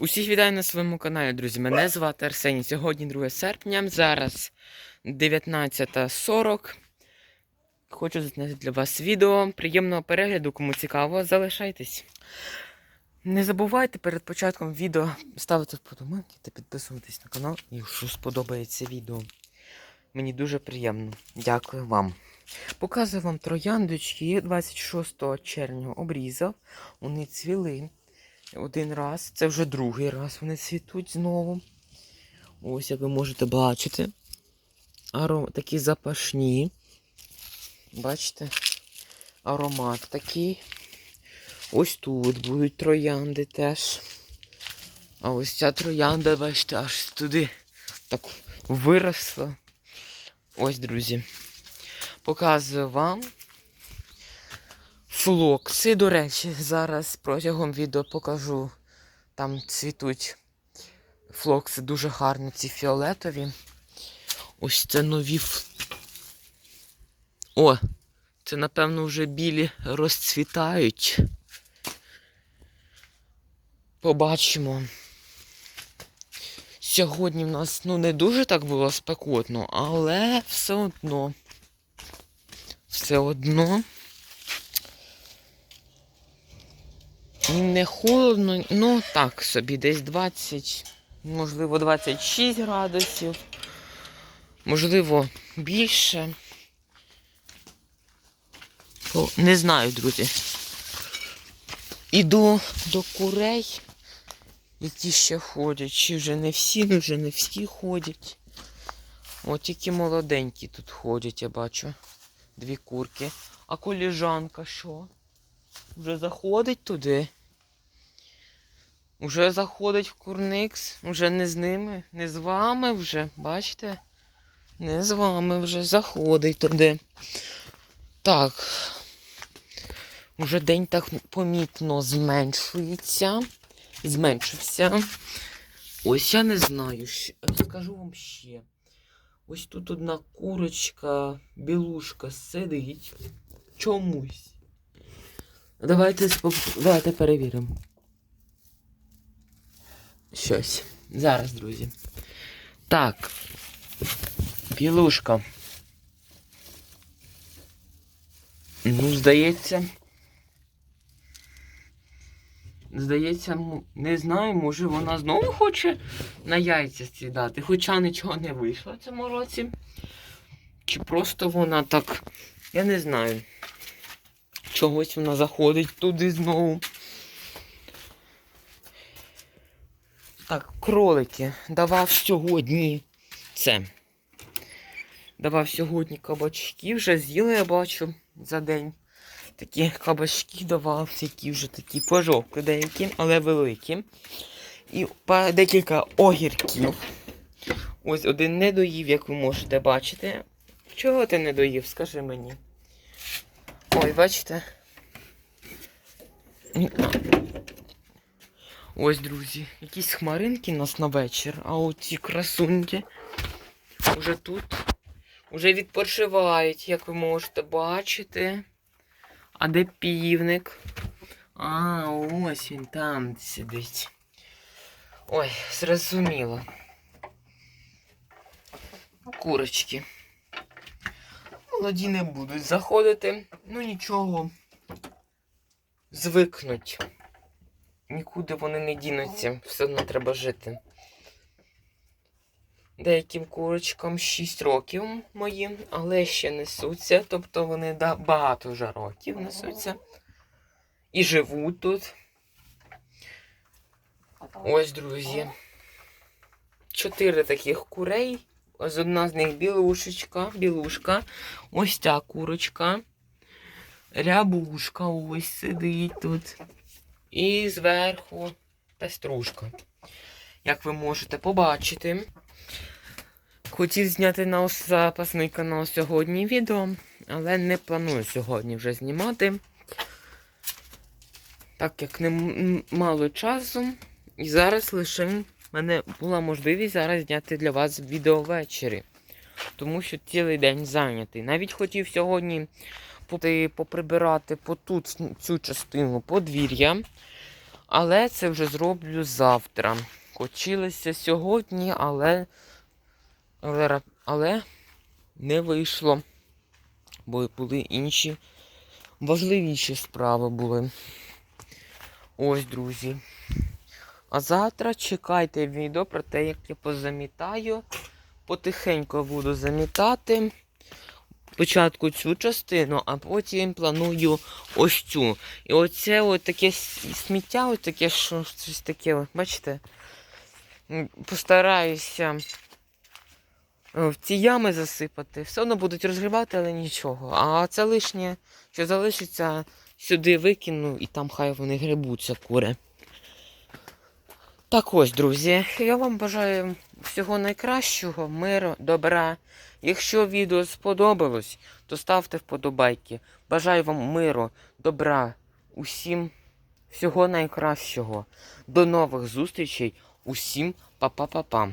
Усіх вітаю на своєму каналі, друзі. Мене звати Арсеній. Сьогодні 2 серпня. Зараз 19.40. Хочу зняти для вас відео. Приємного перегляду, кому цікаво, залишайтесь. Не забувайте перед початком відео ставити вподобайки та підписуватись на канал, якщо сподобається відео. Мені дуже приємно. Дякую вам. Показую вам трояндочки 26 червня обрізав. Вони цвіли один раз. Це вже другий раз вони цвітуть знову. Ось як ви можете бачити. Аром... Такі запашні. Бачите? Аромат такий. Ось тут будуть троянди теж. А ось ця троянда, бачите, аж туди так виросла. Ось, друзі. Показую вам флокси. До речі, зараз протягом відео покажу. Там цвітуть флокси дуже гарні, ці фіолетові. Ось це нові. О! Це, напевно, вже білі розцвітають. Побачимо. Сьогодні в нас ну, не дуже так було спекотно, але все одно. Все одно. Не холодно, ну так собі, десь 20, можливо, 26 градусів, можливо, більше. О, Не знаю, друзі. Іду до курей, які ще ходять. Чи вже не всі, ну вже не всі ходять. От тільки молоденькі тут ходять, я бачу. Дві курки. А коліжанка що? Вже заходить туди. Уже заходить в курникс. Уже не з ними, не з вами вже, бачите? Не з вами вже заходить туди. Так. Уже день так помітно зменшується. Зменшився. Ось я не знаю. Скажу вам ще. Ось тут одна курочка, білушка сидить. Чомусь. Давайте, Давайте перевіримо. Щось. Зараз, друзі. Так. Білушка. Ну, здається. Здається, не знаю, може вона знову хоче на яйця сідати, хоча нічого не вийшло в цьому році. Чи просто вона так, я не знаю. Чогось вона заходить туди знову. Так, кролики. Давав сьогодні це. Давав сьогодні кабачки, вже з'їли, я бачу, за день. Такі кабачки давав, які вже такі пожовки деякі, але великі. І декілька огірків. Ось один не доїв, як ви можете бачити. Чого ти не доїв, скажи мені. Ой, бачите? Ось, друзі, якісь хмаринки у нас на вечір, а оці красуньки вже тут вже відпочивають, як ви можете бачити. А де півник? А, ось він там сидить. Ой, зрозуміло. Курочки. Молоді не будуть заходити. Ну нічого. Звикнуть. Нікуди вони не дінуться, все одно треба жити. Деяким курочкам 6 років моїм, але ще несуться, тобто вони багато вже років несуться. І живуть тут. Ось, друзі. Чотири таких курей. Ось одна з них білушечка, білушка. Ось ця курочка. Рябушка ось сидить тут. І зверху пеструшка. Як ви можете побачити. Хотів зняти на запасний канал сьогодні відео, але не планую сьогодні вже знімати. Так як не мало часу. І зараз лише в мене була можливість зараз зняти для вас відео ввечері. Тому що цілий день зайнятий. Навіть хотів сьогодні поприбирати по тут цю частину подвір'я. Але це вже зроблю завтра. Хотілося сьогодні, але, але, але не вийшло. Бо були інші важливіші справи були. Ось, друзі. А завтра чекайте відео про те, як я позамітаю. Потихеньку буду замітати. Спочатку цю частину, а потім планую ось цю. І оце от таке сміття, ось таке, що щось таке, от, бачите? Постараюся е, в ці ями засипати. Все одно будуть розгрібати, але нічого. А це лишнє, що залишиться, сюди викину і там хай вони грибуться, кури. Так ось, друзі, я вам бажаю всього найкращого, миру, добра. Якщо відео сподобалось, то ставте вподобайки. Бажаю вам миру, добра, усім всього найкращого. До нових зустрічей. Усім па-па-па-па.